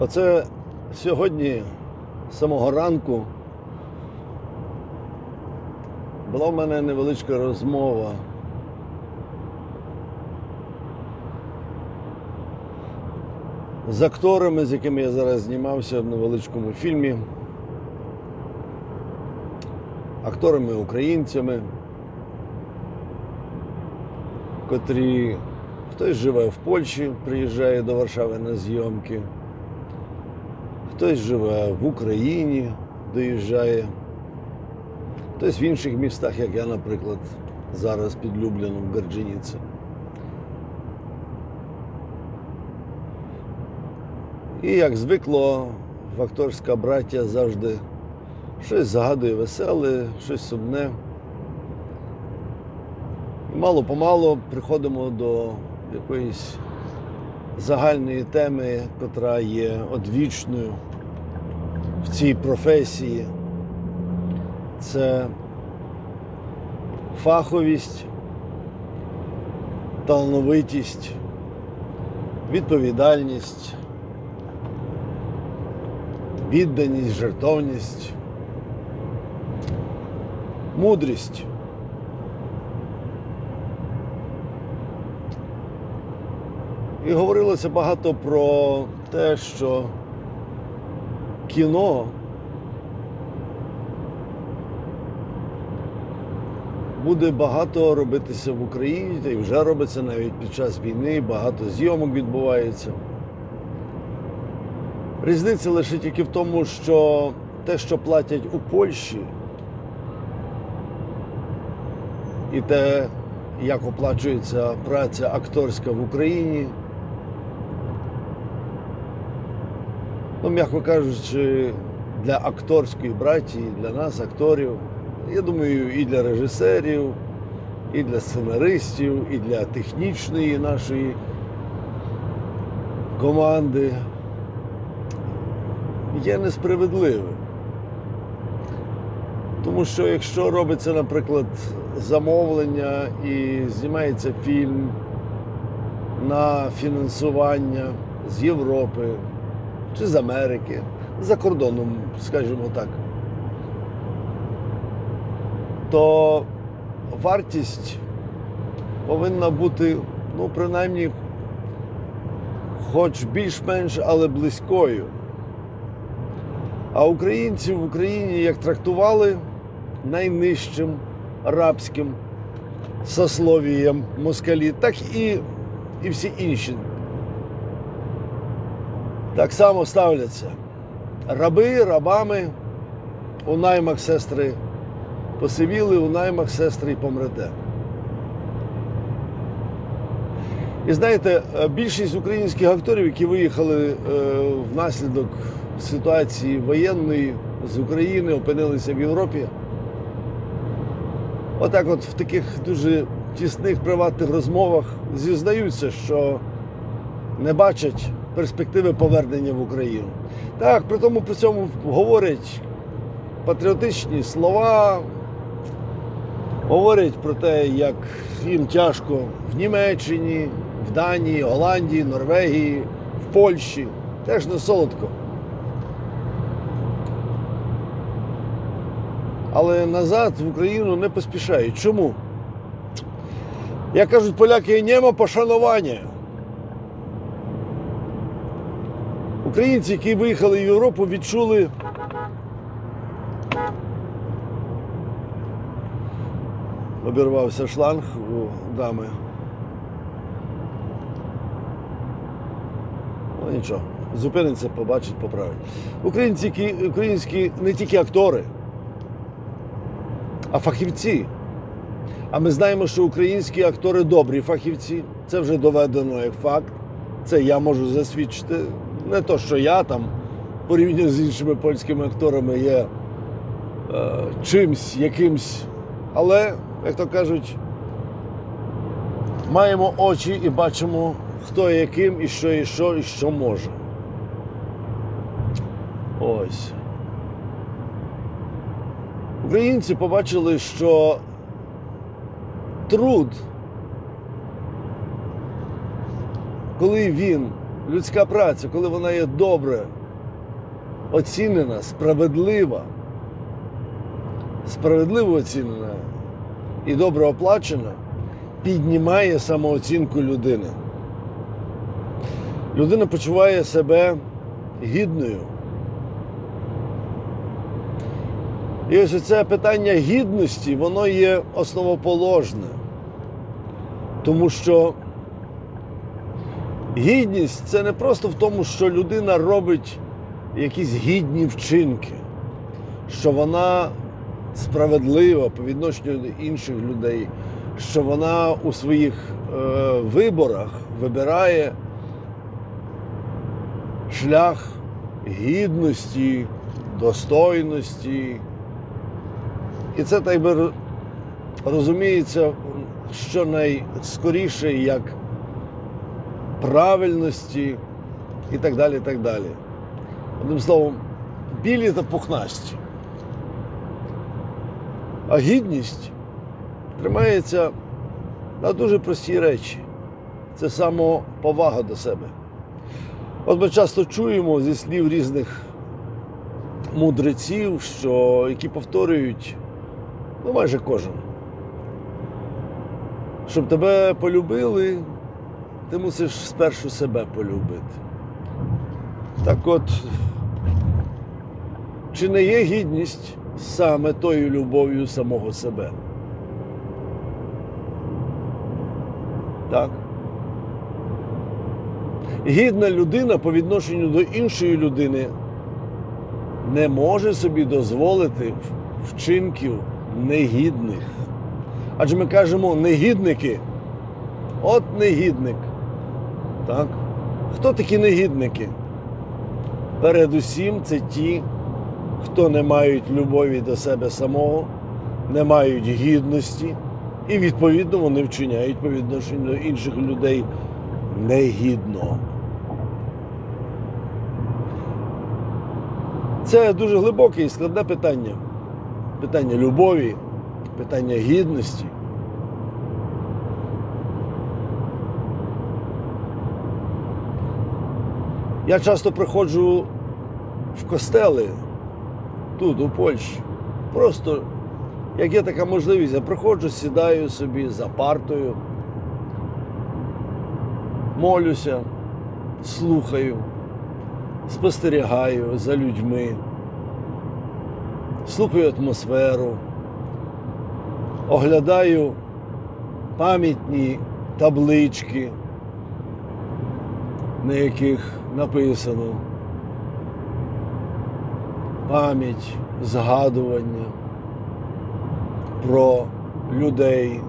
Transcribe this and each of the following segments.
Оце сьогодні з самого ранку була в мене невеличка розмова. З акторами, з якими я зараз знімався в невеличкому фільмі, акторами українцями, котрі хтось живе в Польщі, приїжджає до Варшави на зйомки, хтось живе в Україні, доїжджає, хтось в інших містах, як я, наприклад, зараз під Любліном в Гарджиніці. І як звикло, в акторська браття завжди щось загадує веселе, щось сумне. І мало-помалу приходимо до якоїсь загальної теми, котра є одвічною в цій професії. Це фаховість, талановитість, відповідальність, відданість, жертовність, мудрість. І говорилося багато про те, що кіно буде багато робитися в Україні, та й вже робиться навіть під час війни, багато зйомок відбувається. Різниця лише тільки в тому, що те, що платять у Польщі, і те, як оплачується праця акторська в Україні, ну, м'яко кажучи, для акторської братії, для нас, акторів, я думаю, і для режисерів, і для сценаристів, і для технічної нашої команди є несправедливим. Тому що якщо робиться, наприклад, замовлення і знімається фільм на фінансування з Європи чи з Америки, за кордоном, скажімо так, то вартість повинна бути, ну, принаймні, хоч більш-менш, але близькою. А українці в Україні як трактували найнижчим рабським сословієм москалі, так і, і всі інші. Так само ставляться. Раби рабами, у наймах сестри посивіли, у наймах сестри помрете. І знаєте, е, більшість українських акторів, які виїхали е, внаслідок ситуації воєнної з України, опинилися в Європі. Отак, от в таких дуже тісних приватних розмовах зізнаються, що не бачать перспективи повернення в Україну. Так, при тому при цьому говорять патріотичні слова, говорять про те, як їм тяжко в Німеччині, в Данії, Голландії, Норвегії, в Польщі. Теж не солодко. Але назад в Україну не поспішають. Чому? Як кажуть поляки, нема пошанування. Українці, які виїхали в Європу, відчули обірвався шланг у дами. Ну нічого, зупиниться, побачить, поправить. Українці, які- українські не тільки актори, а фахівці. А ми знаємо, що українські актори добрі фахівці. Це вже доведено як факт. Це я можу засвідчити. Не то, що я там порівняно з іншими польськими акторами є е, чимсь, якимсь. Але, як то кажуть, маємо очі і бачимо, хто є яким, і що, і що, і що може. Ось. Українці побачили, що труд, коли він людська праця, коли вона є добре оцінена, справедлива, справедливо оцінена і добре оплачена, піднімає самооцінку людини. Людина почуває себе гідною. І ось це питання гідності, воно є основоположне. Тому що гідність це не просто в тому, що людина робить якісь гідні вчинки, що вона справедлива по відношенню до інших людей, що вона у своїх е, виборах вибирає шлях гідності, достойності. І це так би розуміється, що найскоріше як правильності і так далі. і так далі. Одним словом, білі та пухнасті. А гідність тримається на дуже простій речі. Це самоповага до себе. От ми часто чуємо зі слів різних мудреців, що, які повторюють, ну майже кожен. Щоб тебе полюбили, ти мусиш спершу себе полюбити. Так от, чи не є гідність саме тою любов'ю самого себе? Так. Гідна людина по відношенню до іншої людини не може собі дозволити вчинків негідних. Адже ми кажемо негідники. От негідник. Так? Хто такі негідники? Передусім це ті, хто не мають любові до себе самого, не мають гідності і, відповідно, вони вчиняють по відношенню до інших людей негідно. Це дуже глибоке і складне питання. Питання любові, питання гідності. Я часто приходжу в костели тут, у Польщі. Просто, як є така можливість, я приходжу, сідаю собі за партою, молюся, слухаю, спостерігаю за людьми, слухаю атмосферу, оглядаю пам'ятні таблички, на яких написано пам'ять, згадування про людей,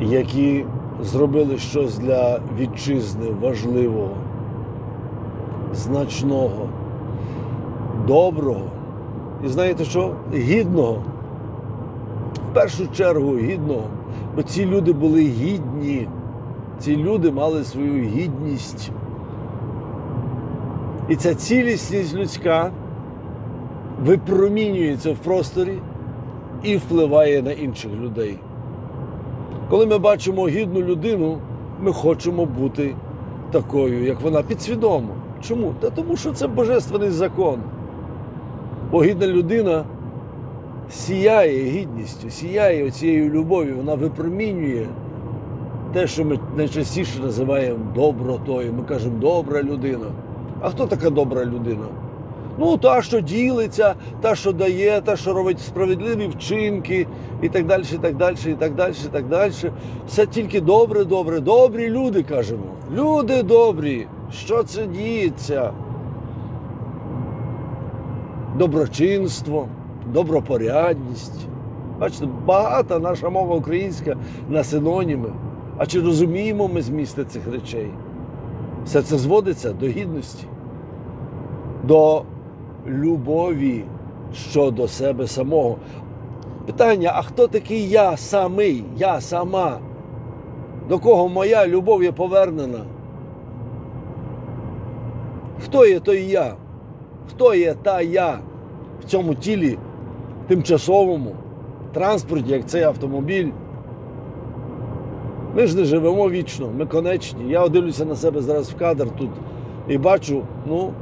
які зробили щось для вітчизни важливого, значного, доброго. І знаєте що? Гідного. В першу чергу гідного. Бо ці люди були гідні. Ці люди мали свою гідність. І ця цілісність людська випромінюється в просторі і впливає на інших людей. Коли ми бачимо гідну людину, ми хочемо бути такою, як вона, підсвідомо. Чому? Та тому що це божественний закон. Бо гідна людина сіяє гідністю, сіяє оцією любов'ю, вона випромінює те, що ми найчастіше називаємо добротою. Ми кажемо добра людина. А хто така добра людина? Ну, та, що ділиться, та, що дає, та, що робить справедливі вчинки, і так далі, і так далі, і так далі, і так далі. Все тільки добре, добре, добрі люди кажемо. Люди добрі. Що це діється? Доброчинство, добропорядність. Бачите, багата наша мова українська на синоніми. А чи розуміємо ми змісти цих речей? Все це зводиться до гідності, до любові щодо себе самого. Питання: а хто такий я самий, я сама? До кого моя любов є повернена? Хто є той я? Хто є та я в цьому тілі тимчасовому транспорті, як цей автомобіль? Ми ж не живемо вічно, ми конечні. Я дивлюся на себе зараз в кадр тут і бачу, ну,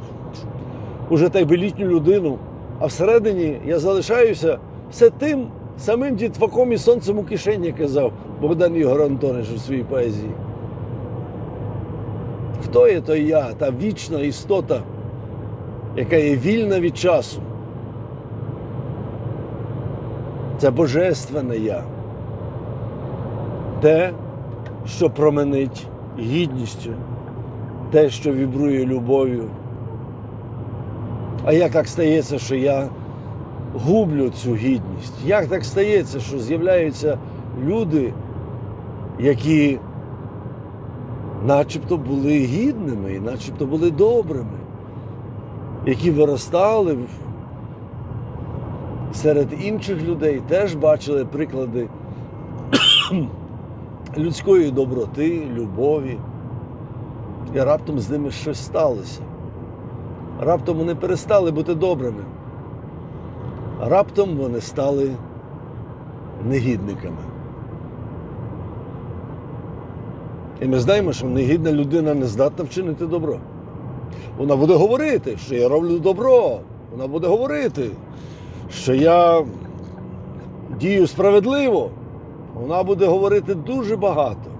уже так би літню людину, а всередині я залишаюся все тим самим дітваком і сонцем у кишені, казав Богдан Ігор Антонич у своїй поезії. Хто є той я, та вічна істота, яка є вільна від часу? Це божественне я. Те, що променить гідністю, те, що вібрує любов'ю. А як так стається, що я гублю цю гідність? Як так стається, що з'являються люди, які начебто були гідними, і начебто були добрими, які виростали серед інших людей, теж бачили приклади людської доброти, любові. І раптом з ними щось сталося. Раптом вони перестали бути добрими. Раптом вони стали негідниками. І ми знаємо, що негідна людина не здатна вчинити добро. Вона буде говорити, що я роблю добро. Вона буде говорити, що я дію справедливо. Вона буде говорити дуже багато.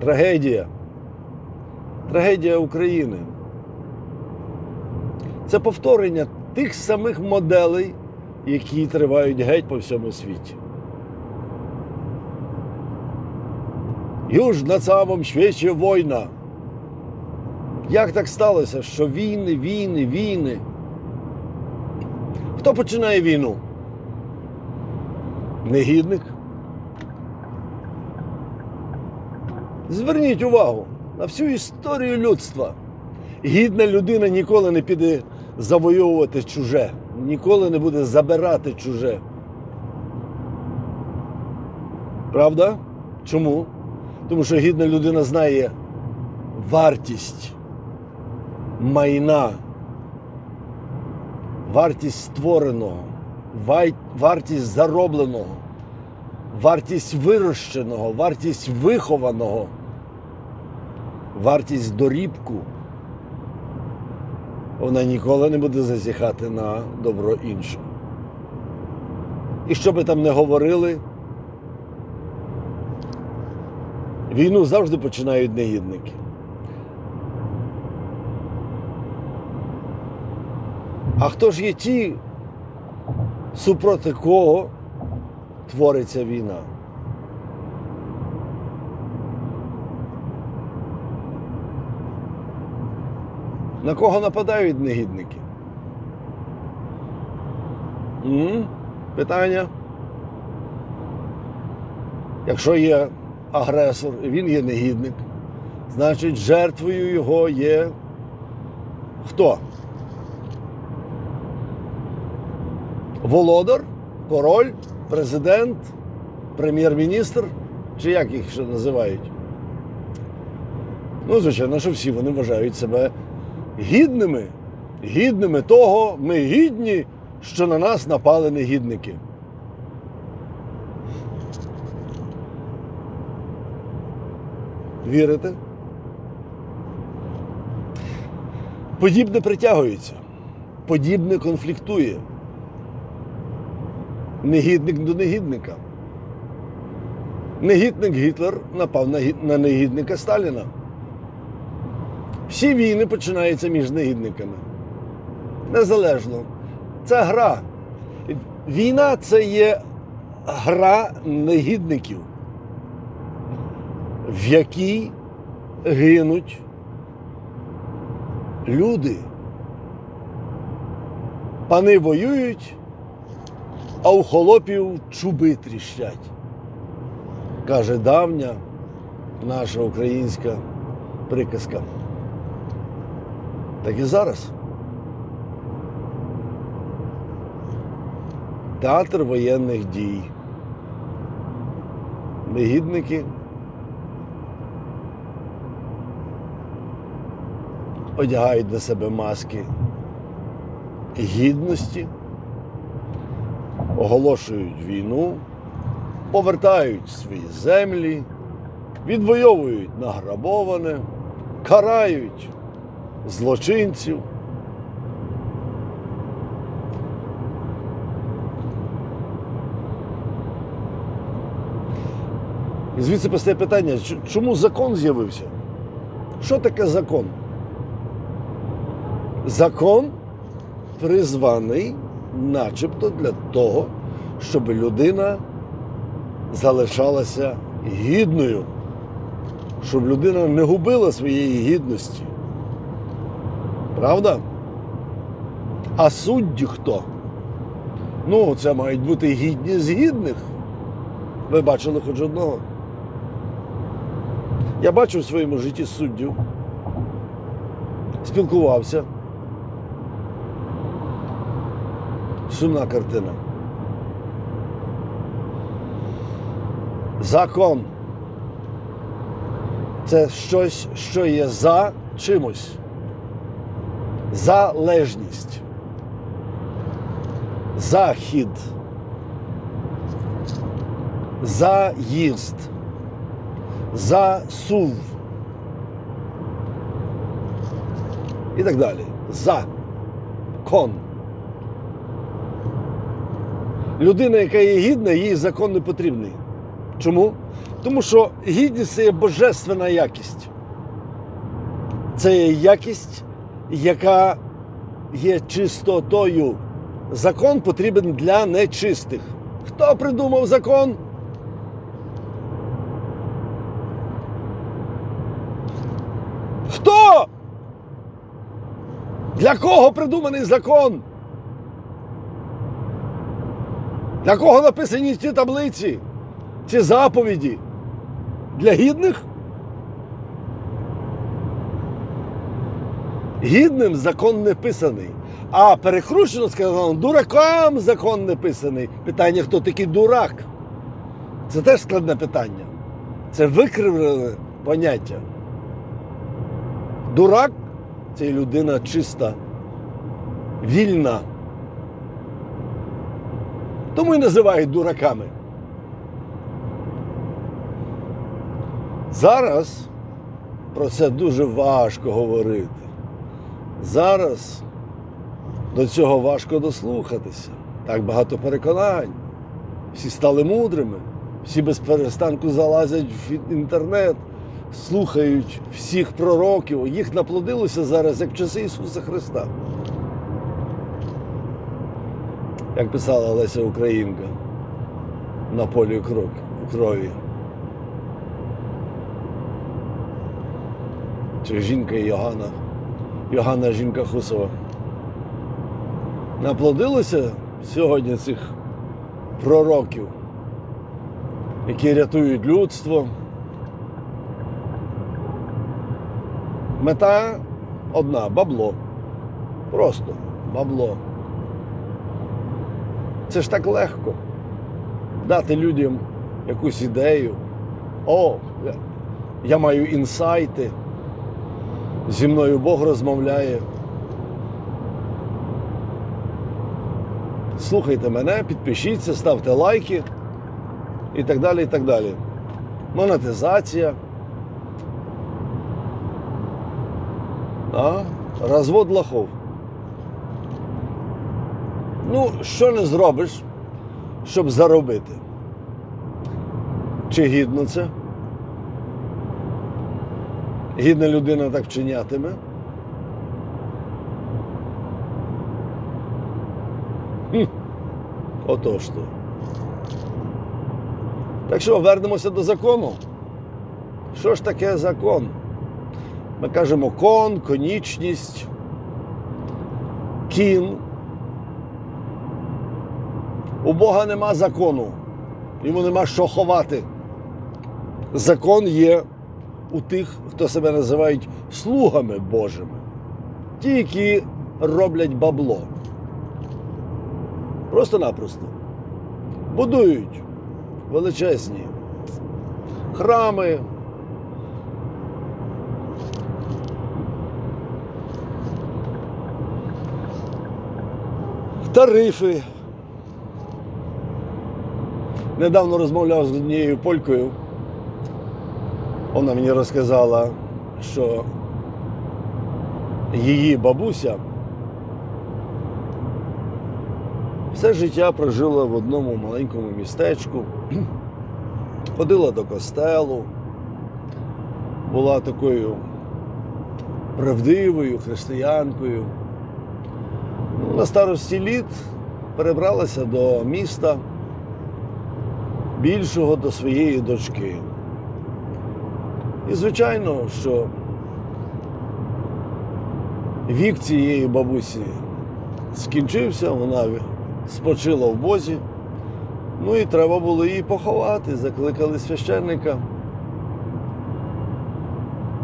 Трагедія. Трагедія України. Це повторення тих самих моделей, які тривають геть по всьому світі. Już na całym świecie wojna. Як так сталося, що війни, війни, війни? Хто починає війну? Негідник. Зверніть увагу на всю історію людства. Гідна людина ніколи не піде завойовувати чуже, ніколи не буде забирати чуже. Правда? Чому? Тому що гідна людина знає вартість майна, вартість створеного, вартість заробленого, вартість вирощеного, вартість вихованого, вартість дорібку. Вона ніколи не буде зазіхати на добро іншого. І що би там не говорили, війну завжди починають негідники. А хто ж є ті, супроти кого твориться війна? На кого нападають негідники? м Питання. Якщо є агресор, і він є негідник, значить жертвою його є хто? Володар, король, президент, прем'єр-міністр, чи як їх ще називають? Ну, звичайно, що всі вони вважають себе гідними, гідними того, ми гідні, що на нас напали негідники. Вірите? Подібне притягується, подібне конфліктує. Негідник до негідника. Негідник Гітлер напав на негідника Сталіна. Всі війни починаються між негідниками. Незалежно. Це гра. Війна це є гра негідників, в якій гинуть люди. Пани воюють, а у холопів чуби тріщать. Каже давня наша українська приказка. Так і зараз. Театр воєнних дій. Негідники одягають на себе маски гідності, оголошують війну, повертають свої землі, відвоюють награбоване, карають злочинців. І звідси постає питання, чому закон з'явився? Що таке закон? Закон призваний начебто для того, щоб людина залишалася гідною, щоб людина не губила своєї гідності. Правда? А судді хто? Ну, це мають бути гідні з гідних. Ви бачили хоч одного. Я бачив в своєму житті суддів, спілкувався. Сумна картина. Закон це щось, що є за чимось. Залежність. Захід. Заїзд. Засув. І так далі. Закон. Людина, яка є гідна, їй закон не потрібний. Чому? Тому що гідність це є божественна якість. Це є якість, яка є чистотою. Закон потрібен для нечистих. Хто придумав закон? Хто? Для кого придуманий закон? Для кого написані ці таблиці? Ці заповіді? Для гідних? Гідним закон не писаний. А перекручено сказано, дуракам закон не писаний. Питання, хто такий дурак? Це теж складне питання. Це викривлене поняття. Дурак це людина чиста, вільна. Тому і називають дураками. Зараз про це дуже важко говорити. Зараз до цього важко дослухатися. Так багато переконань. Всі стали мудрими, всі без перестанку залазять в інтернет, слухають всіх пророків. Їх наплодилося зараз, як в часи Ісуса Христа. Як писала Леся Українка на полі крові. Чи жінка Йоганна. Йоганна жінка Хусова. Наплодилося сьогодні цих пророків, які рятують людство. Мета одна бабло. Просто бабло. Це ж так легко дати людям якусь ідею. О, я, маю інсайти. Зі мною Бог розмовляє. Слухайте мене, підпишіться, ставте лайки і так далі. і так далі. Монетизація. А? Розвод лохов. Ну, що не зробиш, щоб заробити? Чи гідно це? Гідна людина так вчинятиме? Хм. Отож то. Так що вернемося до закону. Що ж таке закон? Ми кажемо кон, конічність, кін. У Бога нема закону. Йому нема що ховати. Закон є у тих, хто себе називають слугами Божими. Ті, які роблять бабло. Просто-напросто. Будують величезні храми. Тарифи. Недавно розмовляв з однією полькою. Вона мені розказала, що її бабуся все життя прожила в одному маленькому містечку, ходила до костелу, була такою правдивою християнкою. На старості літ перебралася до міста більшого до своєї дочки. І звичайно, що вік цієї бабусі скінчився, вона спочила в Бозі. Ну і треба було її поховати. Закликали священника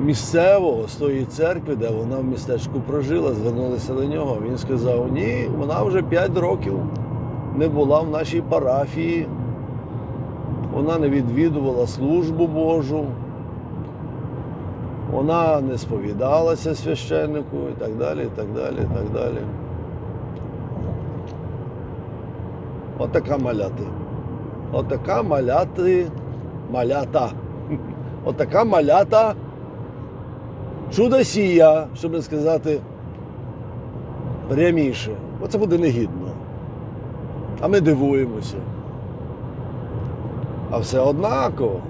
місцевого з тої церкви, де вона в містечку прожила, звернулися до нього. Він сказав: ні, вона вже 5 років не була в нашій парафії, вона не відвідувала службу Божу, вона не сповідалася священнику і так далі, і так далі, і так далі. Отака маляти. Отака маляти, малята. Отака малята чудосія, щоб не сказати пряміше. Оце буде негідно. А ми дивуємося. А все однаково.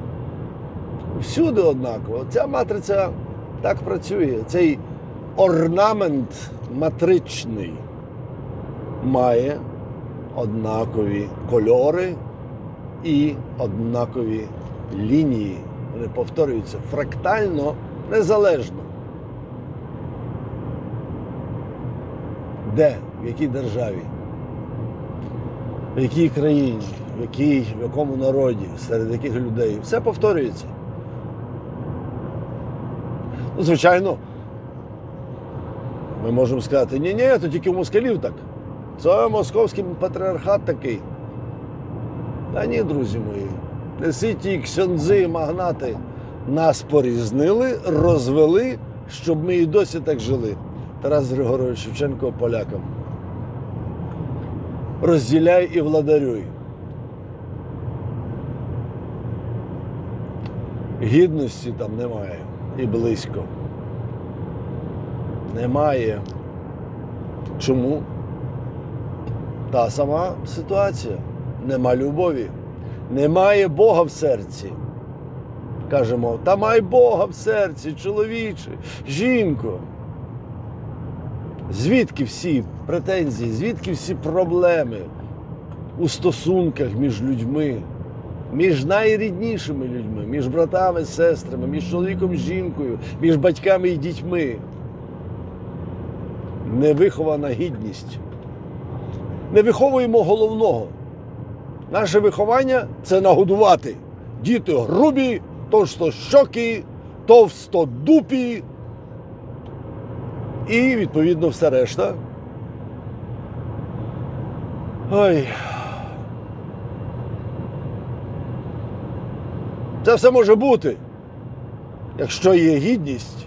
Всюди однаково. Ця матриця так працює. Цей орнамент матричний має однакові кольори і однакові лінії. Вони повторюються фрактально незалежно. Де? В якій державі? В якій країні, в, якій, в якому народі, серед яких людей. Все повторюється. Ну, звичайно, ми можемо сказати, ні, ні, то тільки у москалів так. Це московський патріархат такий. Та ні, друзі мої, не ті ксьондзи, магнати нас порізнили, розвели, щоб ми і досі так жили. Тарас Григорович Шевченко полякам. Розділяй і владарюй. Гідності там немає і близько. Немає. Чому? Та сама ситуація. Нема любові. Немає Бога в серці. Кажемо, та май Бога в серці, чоловіче, жінко. Звідки всі претензії, звідки всі проблеми у стосунках між людьми, між найріднішими людьми, між братами, сестрами, між чоловіком і жінкою, між батьками і дітьми? Невихована гідність. Не виховуємо головного. Наше виховання це нагодувати. Діти грубі, товстощокі, товстодупі. І, відповідно, все решта. Ой. Це все може бути. Якщо є гідність,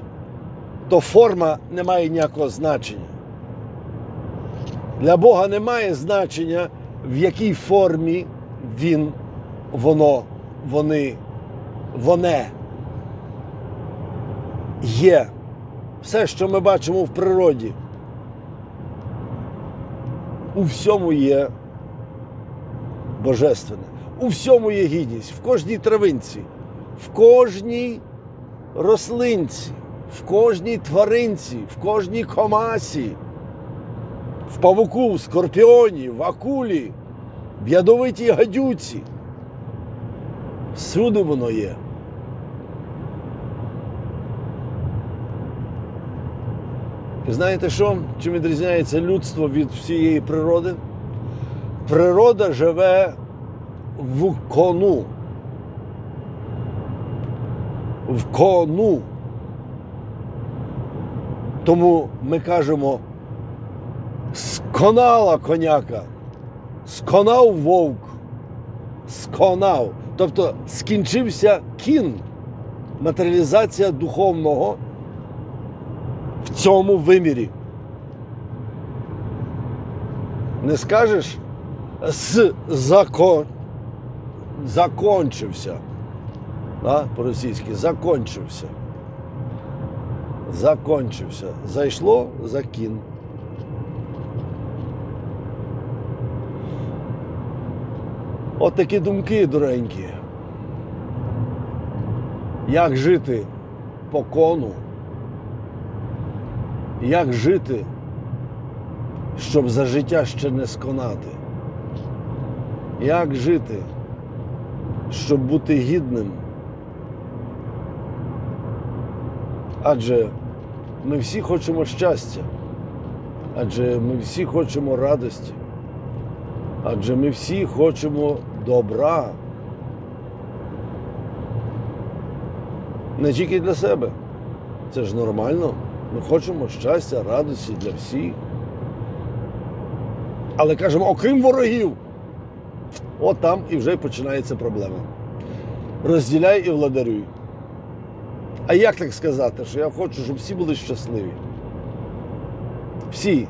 то форма не має ніякого значення. Для Бога немає значення, в якій формі він, воно, вони, воне є. Все, що ми бачимо в природі, у всьому є божественне, у всьому є гідність, в кожній травинці, в кожній рослинці, в кожній тваринці, в кожній комасі, в павуку, в скорпіоні, в акулі, в ядовитій гадюці. Всюди воно є. Знаєте що? Чим відрізняється людство від всієї природи? Природа живе в кону. В кону. Тому ми кажемо, сконала коняка, сконав вовк, сконав. Тобто скінчився кін, матеріалізація духовного в цьому вимірі. Не скажеш з закон. Закончився. Да? По-російськи закончився. Закончився. Зайшло закін. От такі думки доренькі. Як жити по кону? Як жити, щоб за життя ще не сконати? Як жити, щоб бути гідним? Адже ми всі хочемо щастя, адже ми всі хочемо радості, адже ми всі хочемо добра. Не тільки для себе. Це ж нормально. Ми хочемо щастя, радості для всіх. Але кажемо, окрім ворогів. От там і вже починається проблема. Розділяй і владарюй. А як так сказати, що я хочу, щоб всі були щасливі? Всі.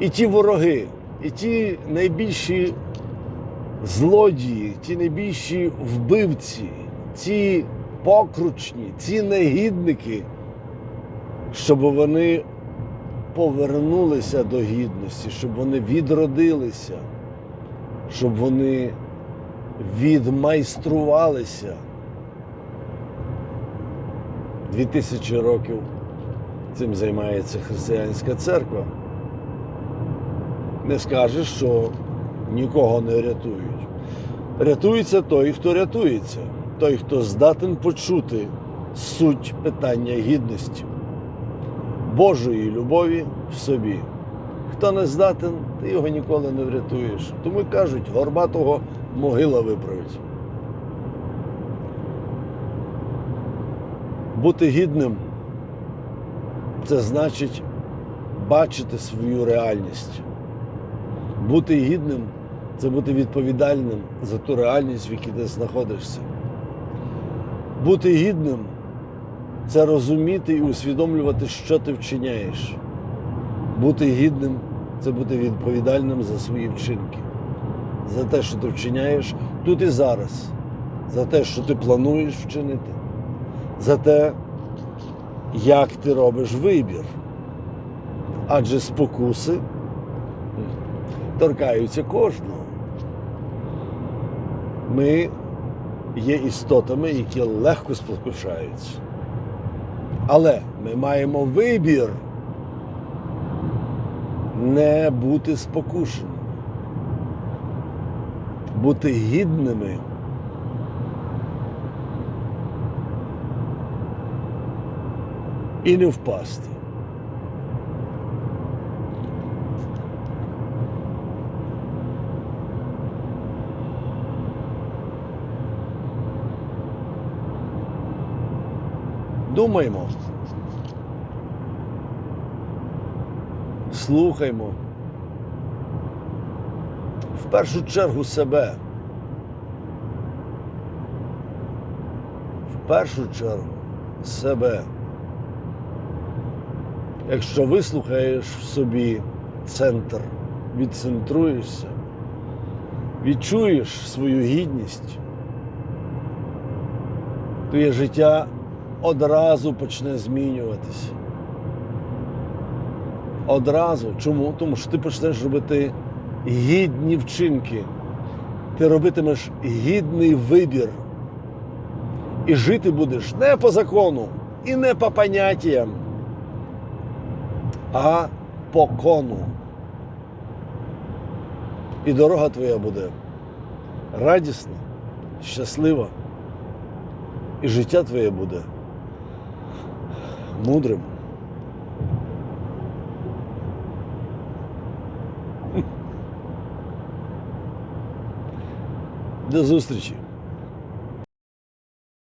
І ті вороги, і ті найбільші злодії, ті найбільші вбивці, ті покручні, ці негідники, щоб вони повернулися до гідності, щоб вони відродилися, щоб вони відмайструвалися. Дві тисячі років цим займається християнська церква. Не скажеш, що нікого не рятують. Рятується той, хто рятується, той, хто здатен почути суть питання гідності, Божої любові в собі. Хто не здатен, ти його ніколи не врятуєш. Тому кажуть, горбатого могила виправить. Бути гідним це значить бачити свою реальність. Бути гідним це бути відповідальним за ту реальність, в якій ти знаходишся. Бути гідним це розуміти і усвідомлювати, що ти вчиняєш. Бути гідним це бути відповідальним за свої вчинки, за те, що ти вчиняєш тут і зараз, за те, що ти плануєш вчинити, за те, як ти робиш вибір. Адже спокуси торкаються кожного. Ми є істотами, які легко спокушаються. Але ми маємо вибір не бути спокушеними, бути гідними. І не впасти. Думаємо. Слухаймо. В першу чергу себе. В першу чергу себе. Якщо вислухаєш в собі центр, відцентруєшся, відчуєш свою гідність, твоє життя одразу почне змінюватися. Одразу. Чому? Тому що ти почнеш робити гідні вчинки. Ти робитимеш гідний вибір. І жити будеш не по закону і не по поняттям, а по кону. І дорога твоя буде радісна, щаслива. І життя твоє буде мудрим. До зустрічі!